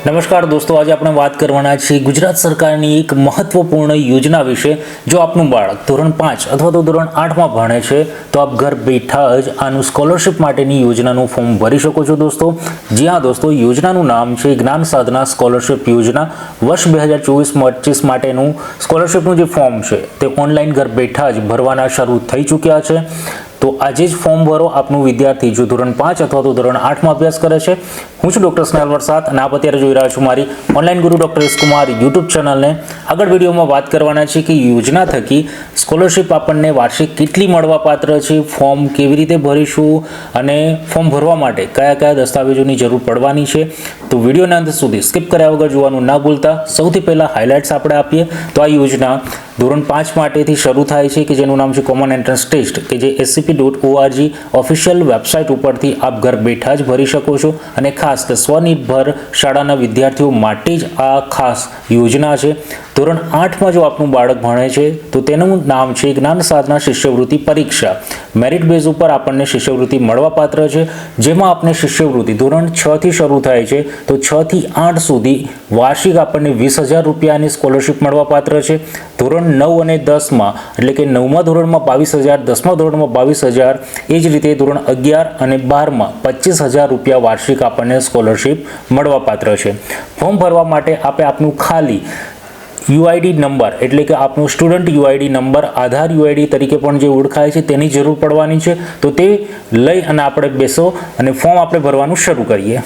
નમસ્કાર દોસ્તો, આજે આપણે વાત કરવાના છીએ ગુજરાત સરકારની એક મહત્વપૂર્ણ યોજના વિશે. જો આપનું બાળક ધોરણ પાંચ અથવા તો ધોરણ આઠમાં ભણે છે, તો આપ ઘર બેઠા જ આનું સ્કોલરશિપ માટેની યોજનાનું ફોર્મ ભરી શકો છો દોસ્તો. જી હા દોસ્તો, યોજનાનું નામ છે જ્ઞાન સાધના સ્કોલરશિપ યોજના. વર્ષ બે હજાર ચોવીસ પચીસ માટેનું સ્કોલરશિપનું જે ફોર્મ છે, તે ઓનલાઈન ઘર બેઠા જ ભરવાના શરૂ થઈ ચૂક્યા છે. તો આજે જ ફોર્મ ભરો. આપનું વિદ્યાર્થી જો ધોરણ પાંચ અથવા તો ધોરણ આઠમાં અભ્યાસ કરે છે. હું છું ડૉક્ટર સ્નેહલ વરસાદ અને આપ અત્યારે જોઈ રહ્યા છું મારી ઓનલાઈન ગુરુ ડૉક્ટર એસ યુટ્યુબ ચેનલને. આગળ વિડીયોમાં વાત કરવાના છે કે યોજના થકી સ્કોલરશિપ આપણને વાર્ષિક કેટલી મળવાપાત્ર છે? ફોર્મ કેવી રીતે ભરીશું? અને ફોર્મ ભરવા માટે કયા કયા દસ્તાવેજોની જરૂર પડવાની છે? તો વિડીયોના અંત સુધી સ્કીપ કર્યા વગર જોવાનું ના ભૂલતા. સૌથી પહેલાં હાઇલાઇટ્સ આપણે આપીએ. તો આ યોજના ધોરણ પાંચ માટેથી શરૂ થાય છે કે જેનું નામ છે કોમન એન્ટ્રન્સ ટેસ્ટ કે જે SCP dot ORG official website ઉપરથી આપ ઘર બેઠા જ ભરી શકો છો અને ખાસ કે સ્વનિર્ભર શાળાના વિદ્યાર્થીઓ માટે જ આ ખાસ યોજના છે. ધોરણ આઠમાં જો આપનું બાળક ભણે છે, તો તેનું નામ છે જ્ઞાન સાધના શિષ્યવૃત્તિ પરીક્ષા. મેરિટ બેઝ ઉપર આપણને શિષ્યવૃત્તિ મળવાપાત્ર છે. જેમાં આપણે શિષ્યવૃત્તિ ધોરણ છથી શરૂ થાય છે, તો છથી આઠ સુધી વાર્ષિક આપણને વીસ હજાર રૂપિયાની સ્કોલરશિપ મળવાપાત્ર છે. ધોરણ નવ અને દસમાં, એટલે કે નવમા ધોરણમાં બાવીસ હજાર, દસમા ધોરણમાં બાવીસ હજાર, એ જ રીતે ધોરણ અગિયાર અને બારમાં પચીસ હજાર રૂપિયા વાર્ષિક આપણને સ્કોલરશિપ મળવાપાત્ર છે. ફોર્મ ભરવા માટે આપણે આપનું ખાલી યુઆઈડી નંબર, એટલે કે આપનું student UID number, Aadhaar UID તરીકે પણ જે ઓળખાય છે તેની જરૂર પડવાની છે. તો તે લઈ અને આપણે બેસો અને ફોર્મ આપણે ભરવાનું શરૂ કરીએ.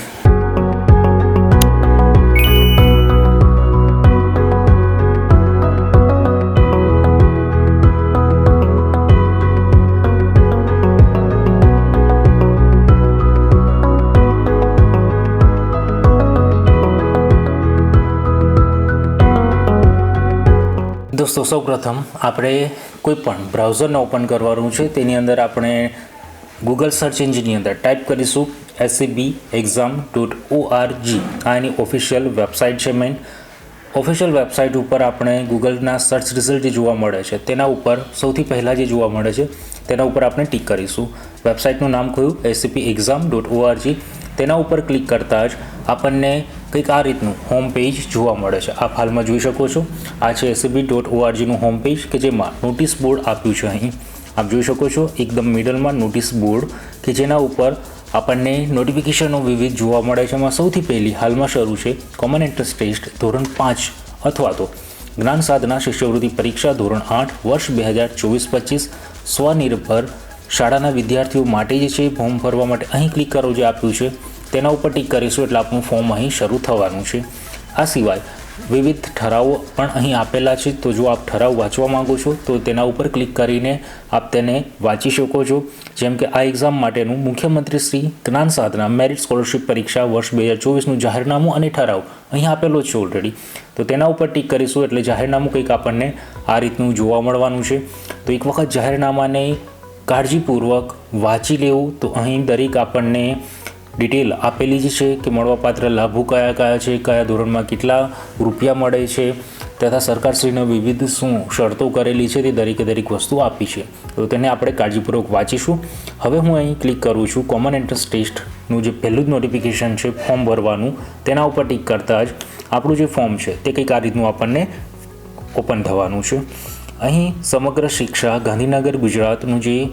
દોસ્તો, સૌપ્રથમ આપણે કોઈ પણ બ્રાઉઝરને ઓપન કરવાનું છે, તેની અંદર આપણે ગૂગલ સર્ચ એન્જિનની અંદર ટાઈપ કરીશું એસસીબી એક્ઝામ ડોટ ઓઆરજી આ એની ઓફિશિયલ વેબસાઇટ છે મેઇન ઓફિશિયલ વેબસાઇટ ઉપર આપણે ગૂગલના સર્ચ રિઝલ્ટ જે જોવા મળે છે, તેના ઉપર સૌથી પહેલાં જે જોવા મળે છે, તેના ઉપર આપણે ટીક કરીશું. વેબસાઇટનું નામ કયું એસસીપી એક્ઝામ ડોટ ઓઆરજી તેના ઉપર ક્લિક કરતાં જ આપણને કંઈક આ રીતનું હોમ પેજ જોવા મળે છે. આપ હાલમાં જોઈ શકો છો. આ છે એસસીબી ડોટ ઓઆરજીનું હોમ પેજ કે જેમાં નોટિસ બોર્ડ આપ્યું છે અહીં. આપ જોઈ શકો છો એકદમ મિડલમાં નોટિસ બોર્ડ કે જેના ઉપર આપણને નોટિફિકેશનો વિવિધ જોવા મળે છે. એમાં સૌથી પહેલી હાલમાં શરૂ છે કોમન એન્ટ્રન્સ ટેસ્ટ ધોરણ પાંચ અથવા તો જ્ઞાન સાધના શિષ્યવૃત્તિ પરીક્ષા ધોરણ આઠ વર્ષ બે હજાર ચોવીસ પચીસ સ્વનિર્ભર શાળાના વિદ્યાર્થીઓ માટે જે છે ફોર્મ ભરવા માટે અહીં ક્લિક કરો જે આપ્યું છે. તેના ઉપર ટીક કરીશું એટલે આપનું ફોર્મ અહીં શરૂ થવાનું છે. આ સિવાય વિવિધ ઠરાવો પણ અહીં આપેલા છે. તો જો આપ ઠરાવ વાંચવા માંગો છો, તો તેના ઉપર ક્લિક કરીને આપ તેને વાંચી શકો છો. જેમ કે આ એક્ઝામ માટેનું મુખ્યમંત્રી શ્રી જ્ઞાન સાધના મેરિટ સ્કોલરશિપ પરીક્ષા વર્ષ બે હજાર ચોવીસનું જાહેરનામું અને ઠરાવ અહીં આપેલો છે ઓલરેડી તો તેના ઉપર ટીક કરીશું એટલે જાહેરનામું કંઈક આપણને આ રીતનું જોવા મળવાનું છે. તો એક વખત જાહેરનામાને કાળજીપૂર્વક વાંચી લેવું. તો અહીં દરેક આપણને ડિટેલ આપેલી જ છે કે મળવાપાત્ર લાભો કયા કયા છે, કયા ધોરણમાં કેટલા રૂપિયા મળે છે તથા સરકારશ્રીને વિવિધ શું શરતો કરેલી છે તે દરેકે દરેક વસ્તુ આપી છે. તો તેને આપણે કાળજીપૂર્વક વાંચીશું. હવે હું અહીં ક્લિક કરું છું. કોમન એન્ટ્રન્સ ટેસ્ટનું જે પહેલું જ નોટિફિકેશન છે ફોર્મ ભરવાનું, તેના ઉપર ટીક કરતાં જ આપણું જે ફોર્મ છે તે કંઈક આ રીતનું આપણને ઓપન થવાનું છે. અહીં સમગ્ર શિક્ષા ગાંધીનગર ગુજરાતનું જે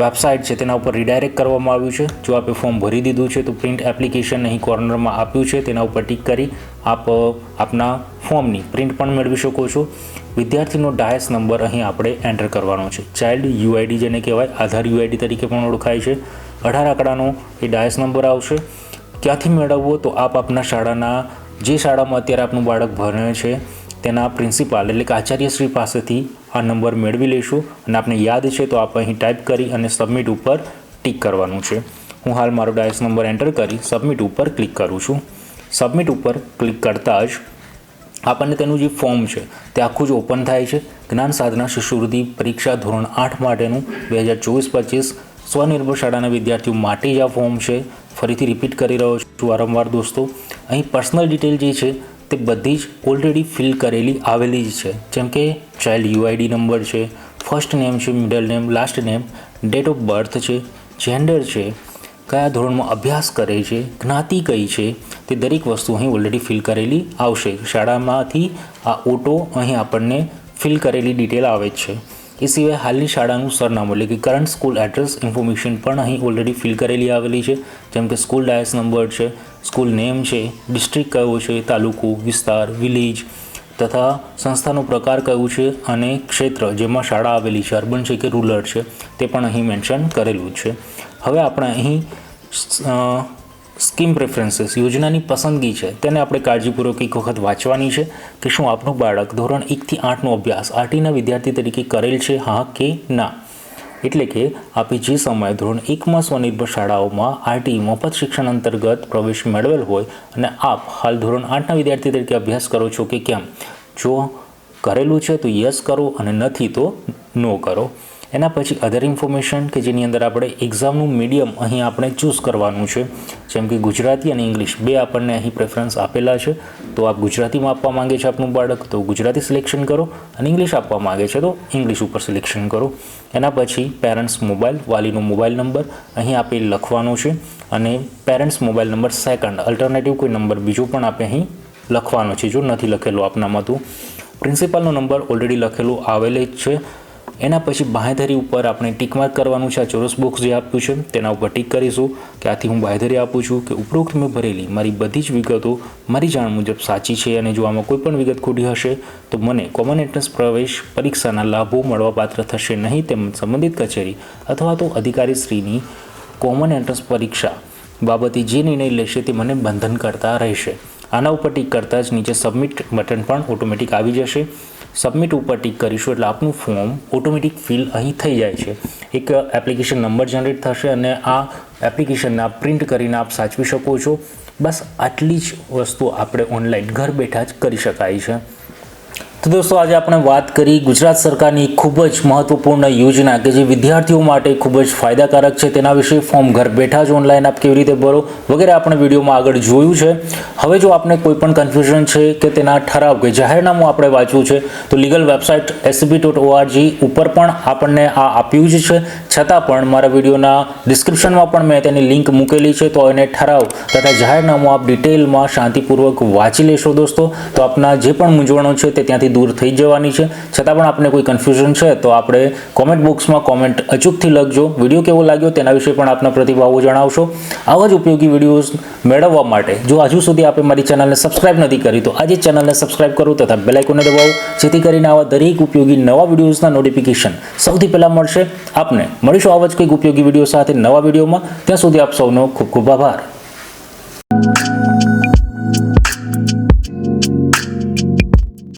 વેબસાઇટ છે તેના ઉપર રિડાયરેક્ટ કરવામાં આવ્યું છે. જો આપે ફોર્મ ભરી દીધું છે તો પ્રિન્ટ એપ્લિકેશન અહીં કોર્નરમાં આપ્યું છે. તેના ઉપર ટીક કરી આપ, આપના ફોર્મની પ્રિન્ટ પણ મેળવી શકો છો. વિદ્યાર્થીનો ડાયસ નંબર અહીં આપણે એન્ટર કરવાનો છે. ચાઇલ્ડ યુઆઈડી જેને કહેવાય, આધાર યુઆઈડી તરીકે પણ ઓળખાય છે. અઢાર આંકડાનો એ ડાયસ નંબર આવશે. ક્યાંથી મેળવવો? તો આપ આપના શાળાના, જે શાળામાં અત્યારે આપનું બાળક ભણે છે તેના પ્રિન્સિપાલ એટલે કે આચાર્યશ્રી પાસેથી આ નંબર મેળવી લઈશું અને આપને યાદ છે તો આપ અહીં ટાઈપ કરી અને સબમિટ ઉપર ટીક કરવાનું છે. હું હાલ મારો ડાયસ નંબર એન્ટર કરી સબમિટ ઉપર ક્લિક કરું છું. સબમિટ ઉપર ક્લિક કરતાં જ આપણને તેનું જે ફોર્મ છે તે આખું જ ઓપન થાય છે. જ્ઞાન સાધના શિષ્યવૃત્તિ પરીક્ષા ધોરણ આઠ માટેનું બે હજાર ચોવીસ પચીસ સ્વનિર્ભર શાળાના વિદ્યાર્થીઓ માટે જ આ ફોર્મ છે. ફરીથી રિપીટ કરી રહ્યો છું વારંવાર દોસ્તો. અહીં પર્સનલ ડિટેલ જે છે તે બધી જ ઓલરેડી ફિલ કરેલી આવેલી જ છે. જેમ કે ચાઇલ્ડ યુઆઈડી નંબર છે ફર્સ્ટ નેમ છે middle name last name date of birth છે જેન્ડર છે, કયા ધોરણમાં અભ્યાસ કરે છે, જ્ઞાતિ કઈ છે, તે દરેક વસ્તુ અહીં ઓલરેડી ફિલ કરેલી આવશે. શાળામાંથી આ ઓટો અહીં આપણને ફિલ કરેલી ડિટેલ આવે જ છે. એ સિવાય હાલની શાળાનું સરનામું, એટલે કે કરંટ સ્કૂલ એડ્રેસ ઇન્ફોર્મેશન પણ અહીં ઓલરેડી ફિલ કરેલી આવેલી છે. જેમ કે સ્કૂલ ડાયસ નંબર છે સ્કૂલ નેમ છે, ડિસ્ટ્રિક્ટ કયો છે, તાલુકો, વિસ્તાર, વિલેજ તથા સંસ્થાનો પ્રકાર કયું છે અને ક્ષેત્ર જેમાં શાળા આવેલી છે, અર્બન છે કે રૂરલ છે તે પણ અહીં મેન્શન કરેલું છે. હવે આપણે અહીં સ્કીમ પ્રેફરન્સીસ, યોજનાની પસંદગી છે તેને આપણે કાળજીપૂર્વક એક વખત વાંચવાની છે કે શું આપનું બાળક ધોરણ એકથી આઠનો અભ્યાસ આરટીના વિદ્યાર્થી તરીકે કરેલ છે, હા કે ના? એટલે કે આપી જે સમયે ધોરણ એકમાં સ્વનિર્ભર શાળાઓમાં આરટી મફત શિક્ષણ અંતર્ગત પ્રવેશ મેળવેલ હોય અને આપ હાલ ધોરણ આઠના વિદ્યાર્થી તરીકે અભ્યાસ કરો છો કે કેમ? જો કરેલું છે તો યસ કરો અને નથી તો નો કરો. એના પછી અધર ઇન્ફોર્મેશન કે જેની અંદર આપણે એક્ઝામનું મીડિયમ અહીં આપણે ચૂઝ કરવાનું છે. જેમ કે ગુજરાતી અને ઇંગ્લિશ બે આપણને અહીં પ્રેફરન્સ આપેલા છે. તો આપ ગુજરાતીમાં આપવા માંગે છે આપનું બાળક, તો ગુજરાતી સિલેક્શન કરો અને ઇંગ્લિશ આપવા માંગે છે તો ઇંગ્લિશ ઉપર સિલેક્શન કરો. એના પછી પેરેન્ટ્સ મોબાઈલ વાલીનો મોબાઈલ નંબર અહીં આપે લખવાનો છે અને parents mobile number second alternative કોઈ નંબર બીજો પણ આપે અહીં લખવાનો છે, જો નથી લખેલો આપનામાં તો. પ્રિન્સિપાલનો નંબર ઓલરેડી લખેલો આવેલો જ છે. એના પછી બાંહેધરી ઉપર આપણે ટીક માર્ક કરવાનું છે. આ ચોરસ બોક્સ જે આપ્યું છે, તેના ઉપર ટીક કરીશું કે આથી હું બાંહેધરી આપું છું કે ઉપરોક્ત મેં ભરેલી મારી બધી જ વિગતો મારી જાણ મુજબ સાચી છે અને જો આમાં કોઈ પણ વિગત ખોટી હશે, તો મને કોમન એન્ટ્રન્સ પ્રવેશ પરીક્ષાના લાભો મળવાપાત્ર થશે નહીં તેમ સંબંધિત કચેરી અથવા તો અધિકારીશ્રીની કોમન એન્ટ્રન્સ પરીક્ષા બાબતે જે નિર્ણય લેશે તે મને બંધન કરતા રહેશે. આના ઉપર ટીક કરતાં જ નીચે સબમિટ બટન પણ ઓટોમેટિક આવી જશે. સબમિટ ઉપર ટીક કરીશું એટલે આપનું ફોર્મ ઓટોમેટિક ફિલ અહીં થઈ જાય છે. એક એપ્લિકેશન નંબર જનરેટ થશે અને આ એપ્લિકેશનને આપ પ્રિન્ટ કરીને આપ સાચવી શકો છો. બસ આટલી જ વસ્તુ આપણે ઓનલાઈન ઘર બેઠા જ કરી શકાય છે. તો દોસ્તો, આજે આપણે વાત કરી ગુજરાત સરકારની ખૂબ જ મહત્વપૂર્ણ યોજના કે જે વિદ્યાર્થીઓ માટે ખૂબ જ ફાયદાકારક છે, તેના વિશે ફોર્મ ઘર બેઠા જ ઓનલાઈન આપ કેવી રીતે ભરો વગેરે આપણે વિડીયોમાં આગળ જોયું છે. હવે જો આપને કોઈ પણ કન્ફ્યુઝન છે કે તેના ઠરાવ કે જાહેરનામું આપણે વાંચ્યું છે, તો legal website SB dot ORG ઉપર પણ આપણને આ આપ્યું જ છે. છતાં પણ મારા વિડીયોના ડિસ્ક્રિપ્શનમાં પણ મેં તેની લિંક મૂકેલી છે, તો એને ઠરાવ તથા જાહેરનામું આપ ડિટેલમાં શાંતિપૂર્વક વાંચી લેશો દોસ્તો. તો આપના જે પણ મૂંઝવણો છે, તે ત્યાંથી દૂર થઈ જવાની છે. છતાં પણ આપને કોઈ કન્ફ્યુઝન છે તો આપણે કોમેન્ટ બોક્સમાં કોમેન્ટ અચૂકથી લખજો. વીડિયો કેવો લાગ્યો તેના વિશે પણ આપના પ્રતિભાવો જણાવશો. આવા જ ઉપયોગી વિડીયોઝ મેળવવા માટે જો હજુ સુધી આપે મારી ચેનલને સબસ્ક્રાઇબ નથી કરી, તો આજે ચેનલને સબસ્ક્રાઇબ કરો તથા બેલ આઇકોનને દબાવો. જેથી કરીને આવા દરેક ઉપયોગી નવા વિડીયોઝના નોટિફિકેશન સૌથી પહેલાં મળશે. આપને મળીશું આવા જ કંઈક ઉપયોગી વીડિયો સાથે નવા વિડીયોમાં ત્યાં સુધી આપ સૌનો ખૂબ ખૂબ આભાર.